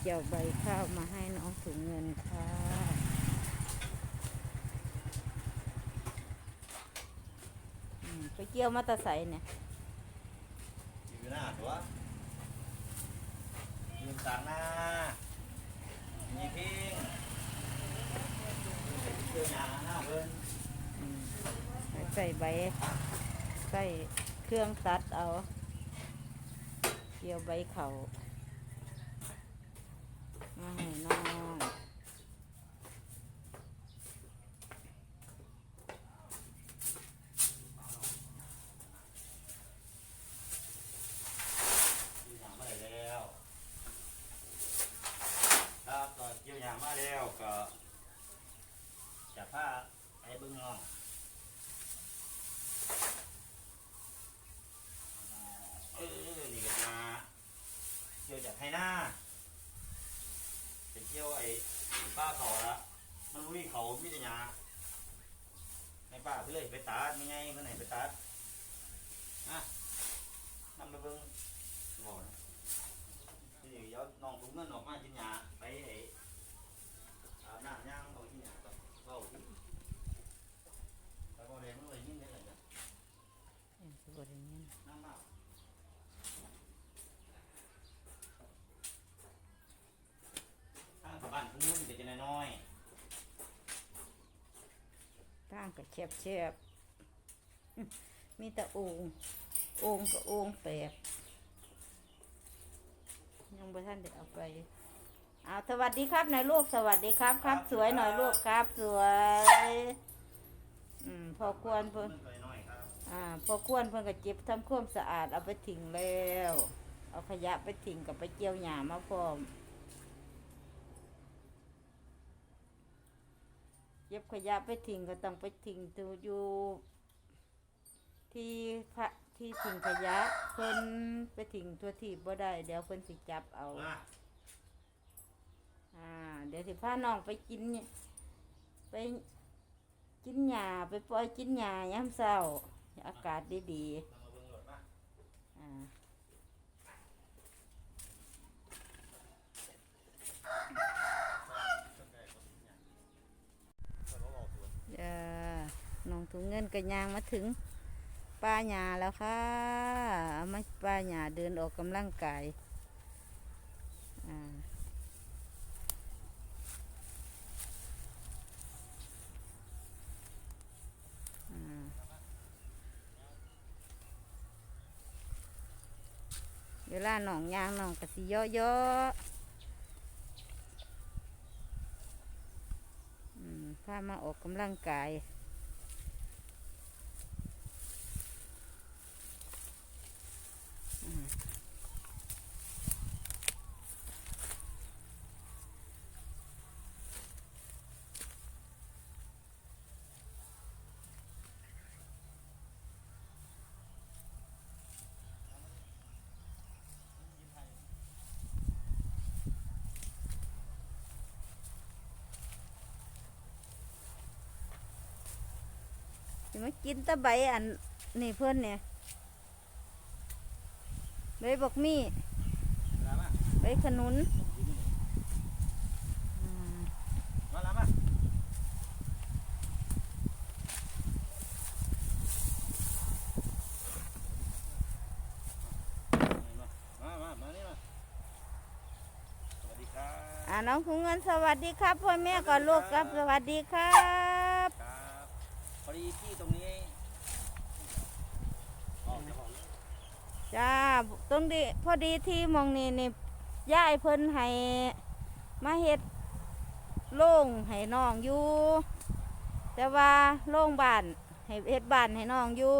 เกี่ยวใบข้าวมาให้น้องถุงเงินค่ะอืมไปเกี่ยวมาแตาใสเนี่ยอยู่หน้าตัวยืนต่างหน้ามีพิงเจอหน้าหน้าเพิ่นอืมใส่ใบ ใส่เครื่องตัดเอา เกี่ยวใบเขา มาให้น้องยืนหน้ามาได้แล้ว ครับก็เกี่ยวหน้ามาแล้วก็จะพาไอ้เบิ้งน้องเออนี่ก็มาเกี่ยวจากให้หน้า ที่ยวไอ้ป้าเขาละมันวิ่งเขามีแต่หญ้าให้ป้าเพื่อไปตัดไม่ไงเมื่อไหนไปตัดอะนำไปเบิ้งบอกนที่เดี๋ยวน้องถุงเงินออกมากินยาไปไอ้อาบน้ำย่างเอากินหญ้าก่อนเบาที่ไปบ่แดงมันเลยยิ่งได้เลยจ้ะ เอ็นสิบริเงิน น้ำมากทางกับบ้านถุงเงินก็จะน้อย ตั้ง กับแคบแคบๆมีแต่โองโองกับโองแปลกยังบ่ท่านได้เอาไปเอาสวัสดีครับนายลูกสวัสดีครับ ครับ สวยหน่อยลูกครับ สวยอืมพอควรๆเพิ่นมันก็น้อยๆครับอ่าพอควรเพิ่นก็เจ็บทำความสะอาดเอาไปทิ้งแล้ว เอาขยะไปทิ้งกับไปเกี่ยวหญ้ามาพร้อม เก็บขยะไปทิ้งก็ต้องไปทิ้งตัวอยู่ที่พระที่ทิ้งขยะเพิ่นไปทิ้งตัวที่บ่ได้เดี๋ยวเพิ่นสิจับเอามาอ่าเดี๋ยวสิพาน้องไปกินเนี่ยไปกินหญ้าไปปล่อยกินหญ้ายามเช้าอากาศดีเรามาเบิ่งรถมา ๆอ่า เอ่อน้อง กับยางมาถึงป้าหยาแล้วค่ะเอามาป้าหยาเดินออกกำลังกายเวลาหนองยางหนองกระสิเยอะเยอะๆอืมพามาออกกำลังกาย สิมากินแตะใบอันนี่เพื่อนเนี่ยใบบอกมีลามาใบขนุนอ่ามาลามามามามานี่มาสวัสดีครับอ่าน้องคุงเงินสวัสดีครับพ่อแม่ก่อนลูกครับสวัสดีครับครับพอดีที่ตรงนี้ออกจะออก จ้าตรงดีพอดีที่มองนี่นี่ย่ายเพิ่นให้มาเฮ็ดโล่งให้น้องอยู่ แต่ว่าโล่งบ้านให้เฮ็ดบ้านให้น้องอยู่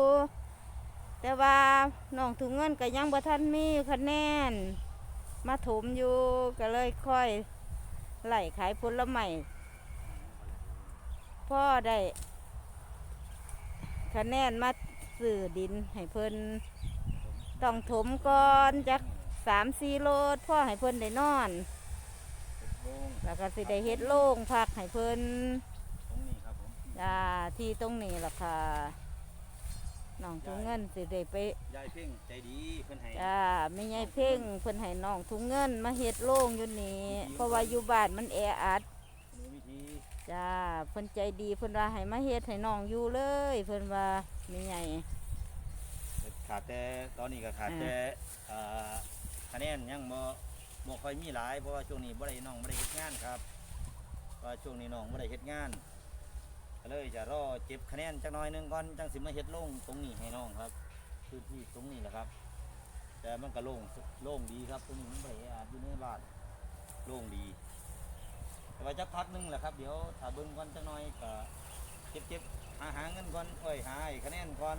แต่ว่าน้องถุงเงินก็ยังบ่ทันมีคะแนน มาถมอยู่ก็เลยค่อยไหลขายผลไม้พ่อได้คะแนนมาซื้อดินให้เพิ่น ต้องถมก่อนจากสามสี่โลดพ่อให้เพิ่นได้นอนลงแล้วก็สิได้เฮ็ดโล่งพักให้เพิ่นตรงนี้ครับผมจ้าที่ตรงนี้ล่ะค่ะน้องถุงเงินสิได้ไปยายเพ่งใจดีเพิ่นให้จ้าไม่ใหญ่เพ่งเพิ่นให้น้องถุงเงินมาเฮ็ดโล่งอยู่นี่เพราะว่าอยู่บ้านมันแออัดมีวิธีจ้าเพิ่นใจดีเพิ่นว่าให้มาเฮ็ดให้น้องอยู่เลย เพิ่นว่าไม่ใหญ่ ขาดแต่ตอนนี้ก็ขาดแต่อ่าคะแนนยังบ่บ่ค่อยมีหลายเพราะว่าช่วงนี้บ่ได้น้องบ่ได้เฮ็ดงานครับเพราะว่าช่วงนี้น้องบ่ได้เฮ็ดงานก็เลยจะรอเก็บคะแนนจักหน่อยหนึงก่อนจังสิมาเฮ็ดลงตรงนี้ให้น้องครับพื้นที่ตรงนี้แหละครับ แต่มันก็โล่งโล่งดีครับตรงนี้มันบ่ได้แออัดอยู่ในบ้านโล่งดี แต่ว่าจักพักหนึงแหละครับเดี๋ยวถ้าเบิ่งก่อนจักหน่อยก็เก็บเก็บหาหาเงินก่อนเอ้ยหาไอ้คะแนนก่อน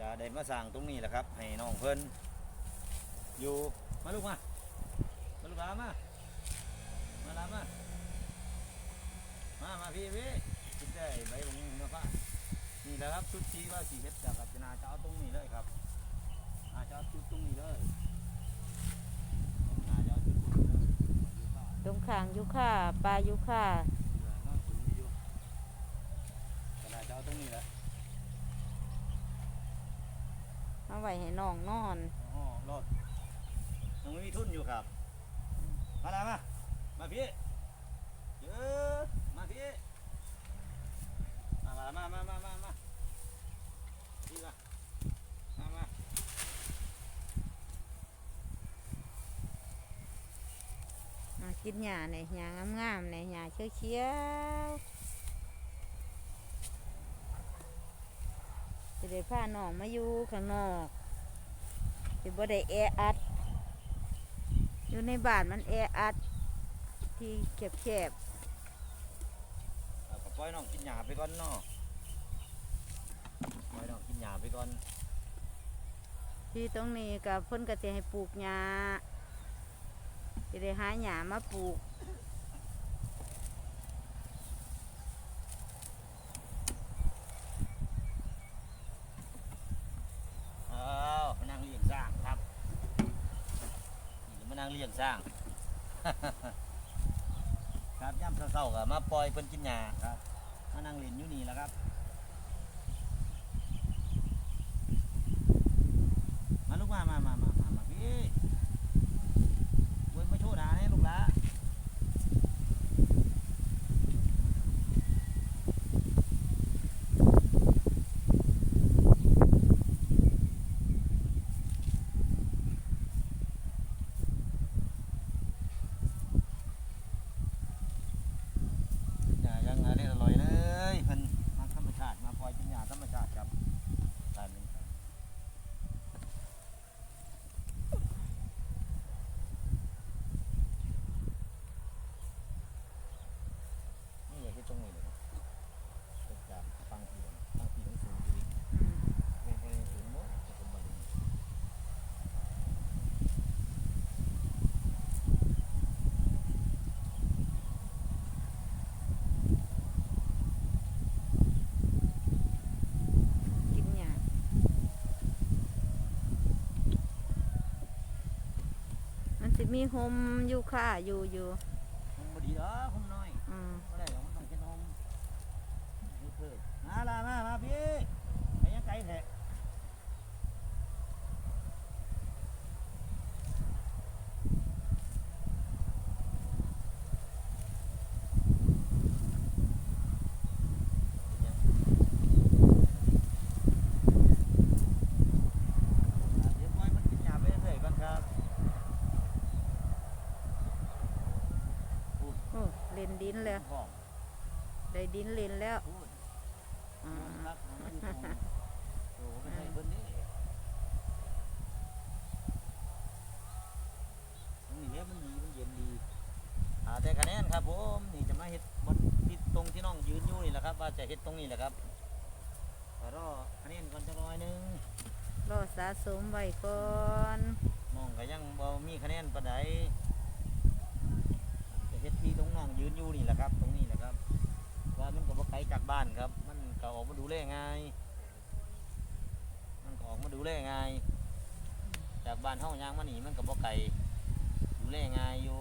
จะได้มาสั่งตรงนี้แหละครับ ให้น้องเพิ่นอยู่มาลูกมา มาลูกหลานมา มาหลานมา มา มาพี่พี่กินได้ใบบงมาฟ้านี่แหละครับชุดที่ว่าสีเฮ็ดจากกับจนาจะเอาตรงนี้เลยครับอาจะเอาชุดตรงนี้เลยอาจะเอาชุดตรงนี้เลยอยู่ข้างตรงข้างยุค่าปลายุค่าเดี๋ยวนอนสูงอยู่จนาจะเอาตรงนี้แหละ มา ไว้ให้น้องนอนอ๋อรอดยังไม่มีทุนอยู่ครับ มาแล้วมา มาพี่เยอะมาพี่ มามามามามามาพี่มามามามากินหญ้าเนี่ยหญ้างามๆเนี่ยหญ้าเขียวๆ จะได้พาน้องมาอยู่ข้างนอกจะบ่ได้แออัด อยู่ในบ้านมันแออัด ที่แคบเอาก็ปล่อยน้องกินหญ้าไปก่อนเนาะปล่อยน้องกินหญ้าไปก่อนๆที่ตรงนี้กับเพิ่นก็จะให้ปลูกหญ้าจะได้หาหญ้ามาปลูก อ้าวมานั่งเลี้ยงสร้างครับ นสร้าง ครับย่ำเศร้าๆก็มาปล่อยเพิ่นกินหญ้าครับมานั่งเล่นอยู่นี่แหละครับ มาลูกมามามาพี่เว้ยมาโชว์หนาให้ลูกหละหญ้ายังอร่อยอร่อยเลยเพิ่นมาธรรมชาติมาปล่อยกินหญ้าธรรมชาติครับตามนี้ครับ นี่อย่าคิดตรงนี้เลยเป็นจากฟังทีเลยฟังทีต้องสูงอยู่ดิ อืม เป็นคนสูงหมดจะเป็นแบบนี้ กินหญ้ามัน สิมีโฮมอยู่ค่าอยู่อยู่คงบดีเด้อคงน้อยอืมก็ได้หรอกมันต้องเช็ดนมนี่เพิ่มมาละมามาพี่ไปยังไกลแท้อะเดี๋ยวปล่อยมันกินหญ้าไปเรื่อยๆก่อนครับ โอ้เล่น ดินแล้วพ่อได้ดินเล่นแล้วพูดอ่าครับมันอยู่ตรงโอ้ไม่ใช่เพิ่นนี่ตรงนี้แล้วมันดีมันเย็นดีอ่าแต่คะแนนครับผมนี่จะมาเฮ็ดบนที่ตรงที่น้องยืนอยู่นี่แหละครับ ว่าจะเฮ็ดตรงนี้แหละครับก็รอคะแนนก่อนจักหน่อยหนึงรอสะสมไว้ก่อนน้องก็ยังบ่มีคะแนนปานใดจะเฮ็ดที่ตรงน้อง ยืนอยู่นี่แหละครับ ตรงนี้แหละครับ ว่ามันก็บ่ไกลจากบ้านครับ มันก็ออกมาดูแลง่ายมันก็ออกมาดูแลง่ายจากบ้านเฮายางมานี่มันก็บ่ไกลดูแลง่ายอยู่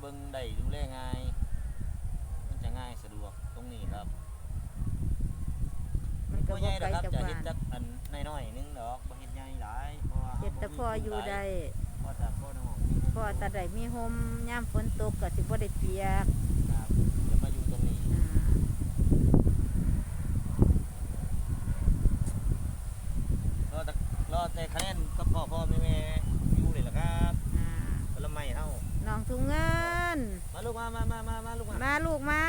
เบิ่งได้ดูแลง่าย มันจะง่ายสะดวกตรงนี้ครับ ก็บ่บ่ใหญ่ไกดลอกครับจากจะบ้าเฮ็ดนจักอันน้อยๆนึงดอกบ่เฮ็ดใหญ่หลายเพราะว่าเฮ็ดแต่พออยู่ได้พอแต่พอน้องพอแต่ได้มีโฮมยามฝนตกก็สิบ่ได้เปียกครับจะมาอยู่ตรงนี้อ่ารอแต่รอแต่คะแนนกับพ่อพ่อแม่แม่อยู่นี่แหละครับอ่าผลไม้เฮาน้องถุงเงินมาลูกมามามามามาลูกมามาลูกมา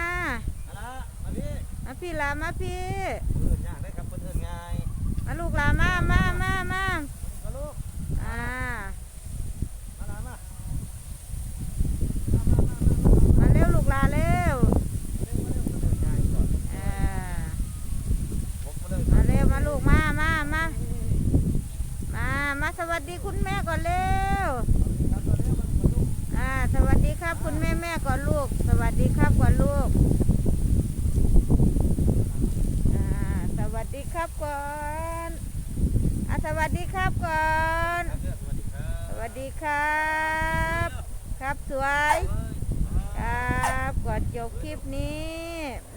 มาละมาพี่มาพี่ลามาพี่ มาลูกลามามามามาลูกอ่าละมา มาเร็วลูกลาเร็ว เร็วมาเร็วเพิ่นเอิ้นง่ายก่อน อ่า บอกมาเลย มาเร็วมาลูกมามามามามาสวัสดีคุณแม่ก่อนเร็ว ครับตอนนี้มันมาลูก อ่าสวัสดีครับคุณแม่แม่ก่อนลูก สวัสดีครับก่อนลูกอ่าส วัสดีครับก่อนอาสวัสดีครับก่อนครับเด้อสวัสดีครับ ครับสวย ครับก่อนจบคลิปนี้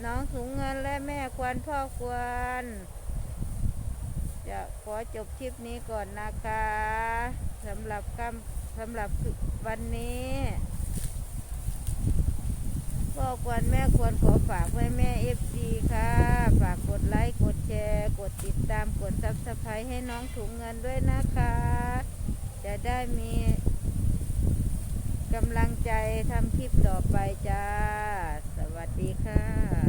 น้องสูงเงินและแม่ควรพ่อควร จะขอจบคลิปนี้ก่อนนะคะสำหรับคำสำหรับวันนี้ พ่อ ควรแม่ควรขอฝากไว้แม่เอฟซีค่ะ ฝากกดไลค์ กดแชร์ กดติดตาม กดซับสไครต์ให้น้องถุงเงินด้วยนะคะ จะได้มีกำลังใจทำคลิปต่อไปจ้า สวัสดีค่ะ